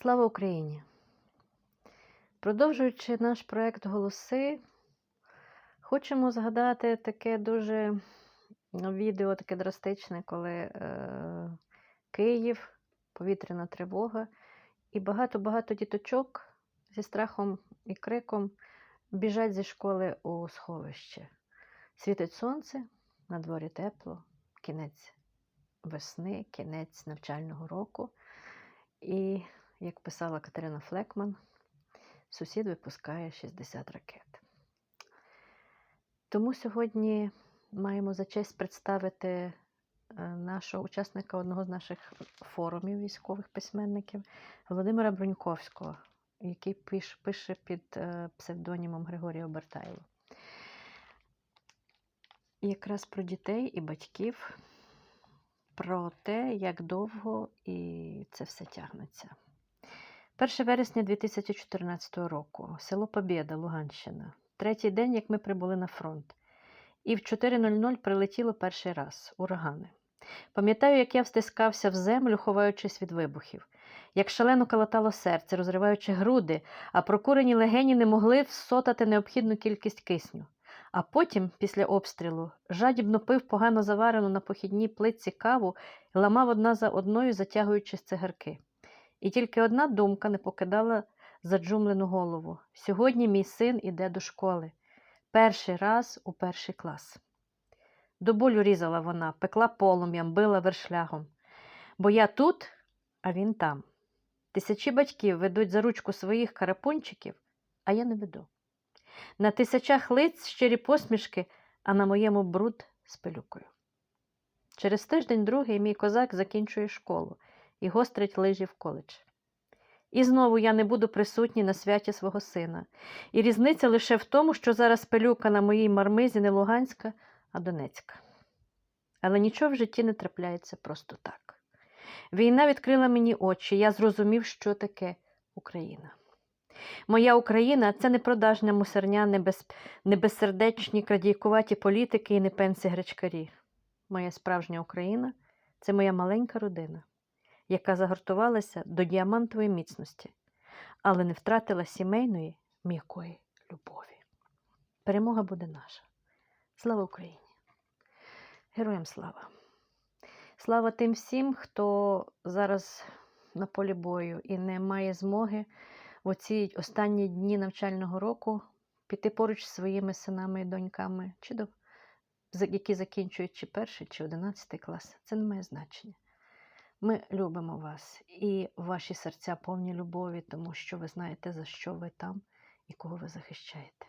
Слава Україні! Продовжуючи наш проект Голоси, хочемо згадати таке дуже ну, відео, таке драстичне, коли е, Київ, повітряна тривога, і багато-багато діточок зі страхом і криком біжать зі школи у сховище. Світить сонце, на дворі тепло, кінець весни, кінець навчального року. І, як писала Катерина Флекман, сусід випускає 60 ракет. Тому сьогодні маємо за честь представити е, нашого учасника одного з наших форумів військових письменників Володимира Бруньковського, який пиш- пише під е, псевдонімом Григорія Обертайло. Якраз про дітей і батьків, про те, як довго і це все тягнеться. 1 вересня 2014 року, село Побєда, Луганщина. Третій день, як ми прибули на фронт. І в 4.00 прилетіло перший раз урагани. Пам'ятаю, як я встискався в землю, ховаючись від вибухів, як шалено калатало серце, розриваючи груди, а прокурені легені не могли всотати необхідну кількість кисню. А потім, після обстрілу, жадібно пив погано заварену на похідній плитці каву і ламав одна за одною, затягуючи цигарки. І тільки одна думка не покидала заджумлену голову. Сьогодні мій син іде до школи. Перший раз у перший клас. До болю різала вона, пекла полум'ям, била вершлягом. Бо я тут, а він там. Тисячі батьків ведуть за ручку своїх карапунчиків, а я не веду. На тисячах лиць щирі посмішки, а на моєму бруд з пилюкою. Через тиждень другий мій козак закінчує школу і гострить лижі в коледж. І знову я не буду присутній на святі свого сина. І різниця лише в тому, що зараз пилюка на моїй мармизі не Луганська, а Донецька. Але нічого в житті не трапляється просто так. Війна відкрила мені очі, я зрозумів, що таке Україна. Моя Україна це не продажня мусорня, не, без... безсердечні крадійкуваті політики і не пенсі гречкарі. Моя справжня Україна це моя маленька родина, яка загортувалася до діамантової міцності, але не втратила сімейної м'якої любові. Перемога буде наша. Слава Україні! Героям слава! Слава тим всім, хто зараз на полі бою і не має змоги в оці останні дні навчального року піти поруч зі своїми синами і доньками, чи до, які закінчують чи перший, чи одинадцятий клас. Це не має значення. Ми любимо вас і ваші серця повні любові, тому що ви знаєте, за що ви там і кого ви захищаєте.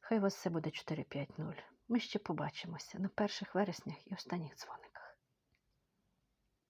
Хай у вас все буде 4-5-0. Ми ще побачимося на перших вереснях і останніх дзвониках.